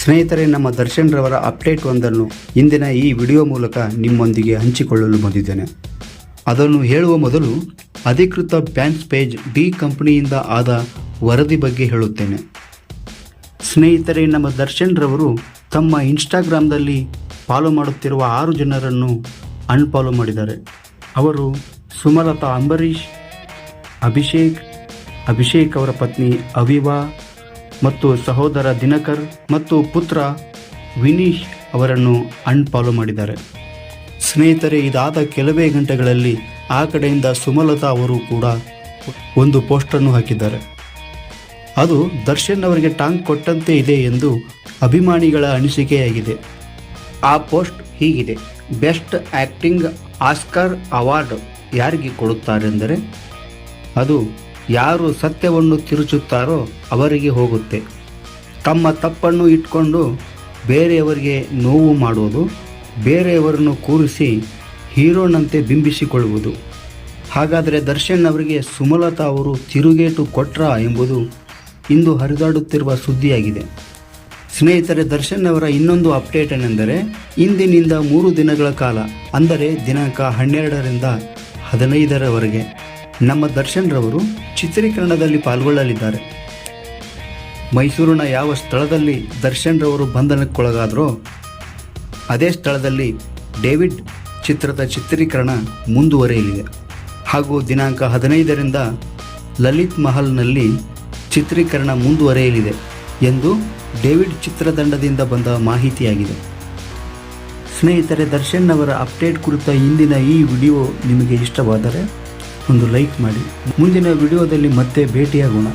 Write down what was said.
ಸ್ನೇಹಿತರೆ, ನಮ್ಮ ದರ್ಶನ್ ರವರ ಅಪ್ಡೇಟ್ ಒಂದನ್ನು ಇಂದಿನ ಈ ವಿಡಿಯೋ ಮೂಲಕ ನಿಮ್ಮೊಂದಿಗೆ ಹಂಚಿಕೊಳ್ಳಲು ಬಂದಿದ್ದೇನೆ. ಅದನ್ನು ಹೇಳುವ ಮೊದಲು ಅಧಿಕೃತ ಬ್ಯಾಂಕ್ ಪೇಜ್ ಡಿ ಕಂಪನಿಯಿಂದ ಆದ ವರದಿ ಬಗ್ಗೆ ಹೇಳುತ್ತೇನೆ. ಸ್ನೇಹಿತರೆ, ನಮ್ಮ ದರ್ಶನ್ ರವರು ತಮ್ಮ ಇನ್ಸ್ಟಾಗ್ರಾಮ್ದಲ್ಲಿ ಫಾಲೋ ಮಾಡುತ್ತಿರುವ ಆರು ಜನರನ್ನು ಅನ್ಫಾಲೋ ಮಾಡಿದ್ದಾರೆ. ಅವರು ಸುಮಲತಾ ಅಂಬರೀಷ್, ಅಭಿಷೇಕ್ ಅಭಿಷೇಕ್ ಅವರ ಪತ್ನಿ ಅವಿವಾ ಮತ್ತು ಸಹೋದರ ದಿನಕರ್ ಮತ್ತು ಪುತ್ರ ವಿನೀಶ್ ಅವರನ್ನು ಅನ್ಫಾಲೋ ಮಾಡಿದ್ದಾರೆ. ಸ್ನೇಹಿತರೆ, ಇದಾದ ಕೆಲವೇ ಗಂಟೆಗಳಲ್ಲಿ ಆ ಕಡೆಯಿಂದ ಸುಮಲತಾ ಅವರು ಕೂಡ ಒಂದು ಪೋಸ್ಟನ್ನು ಹಾಕಿದ್ದಾರೆ. ಅದು ದರ್ಶನ್ ಅವರಿಗೆ ಟಾಂಗ್ ಕೊಟ್ಟಂತೆ ಇದೆ ಎಂದು ಅಭಿಮಾನಿಗಳ ಅನಿಸಿಕೆಯಾಗಿದೆ. ಆ ಪೋಸ್ಟ್ ಹೀಗಿದೆ. ಬೆಸ್ಟ್ ಆ್ಯಕ್ಟಿಂಗ್ ಆಸ್ಕರ್ ಅವಾರ್ಡ್ ಯಾರಿಗೆ ಕೊಡುತ್ತಾರೆಂದರೆ, ಅದು ಯಾರು ಸತ್ಯವನ್ನು ತಿರುಚುತ್ತಾರೋ ಅವರಿಗೆ ಹೋಗುತ್ತೆ. ತಮ್ಮ ತಪ್ಪನ್ನು ಇಟ್ಕೊಂಡು ಬೇರೆಯವರಿಗೆ ನೋವು ಮಾಡುವುದು, ಬೇರೆಯವರನ್ನು ಕೂರಿಸಿ ಹೀರೋನಂತೆ ಬಿಂಬಿಸಿಕೊಳ್ಳುವುದು. ಹಾಗಾದರೆ ದರ್ಶನ್ ಅವರಿಗೆ ಸುಮಲತಾ ಅವರು ತಿರುಗೇಟು ಕೊಟ್ರಾ ಎಂಬುದು ಇಂದು ಹರಿದಾಡುತ್ತಿರುವ ಸುದ್ದಿಯಾಗಿದೆ. ಸ್ನೇಹಿತರೆ, ದರ್ಶನ್ ಅವರ ಇನ್ನೊಂದು ಅಪ್ಡೇಟ್ ಏನೆಂದರೆ, ಇಂದಿನಿಂದ ಮೂರು ದಿನಗಳ ಕಾಲ, ಅಂದರೆ ದಿನಾಂಕ ಹನ್ನೆರಡರಿಂದ ಹದಿನೈದರವರೆಗೆ. ನಮ್ಮ ದರ್ಶನ್ ರವರು ಚಿತ್ರೀಕರಣದಲ್ಲಿ ಪಾಲ್ಗೊಳ್ಳಲಿದ್ದಾರೆ. ಮೈಸೂರಿನ ಯಾವ ಸ್ಥಳದಲ್ಲಿ ದರ್ಶನ್ ರವರು ಬಂಧನಕ್ಕೊಳಗಾದರೋ, ಅದೇ ಸ್ಥಳದಲ್ಲಿ ಡೇವಿಡ್ ಚಿತ್ರದ ಚಿತ್ರೀಕರಣ ಮುಂದುವರೆಯಲಿದೆ. ಹಾಗೂ ದಿನಾಂಕ ಹದಿನೈದರಿಂದ ಲಲಿತ್ ಮಹಲ್ನಲ್ಲಿ ಚಿತ್ರೀಕರಣ ಮುಂದುವರೆಯಲಿದೆ ಎಂದು ಡೇವಿಡ್ ಚಿತ್ರತಂಡದಿಂದ ಬಂದ ಮಾಹಿತಿಯಾಗಿದೆ. ಸ್ನೇಹಿತರೆ ದರ್ಶನ್ ಅವರ ಅಪ್ಡೇಟ್ ಕುರಿತ ಇಂದಿನ ಈ ವಿಡಿಯೋ ನಿಮಗೆ ಇಷ್ಟವಾದರೆ ಒಂದು ಲೈಕ್ ಮಾಡಿ. ಮುಂದಿನ ವಿಡಿಯೋದಲ್ಲಿ ಮತ್ತೆ ಭೇಟಿಯಾಗೋಣ.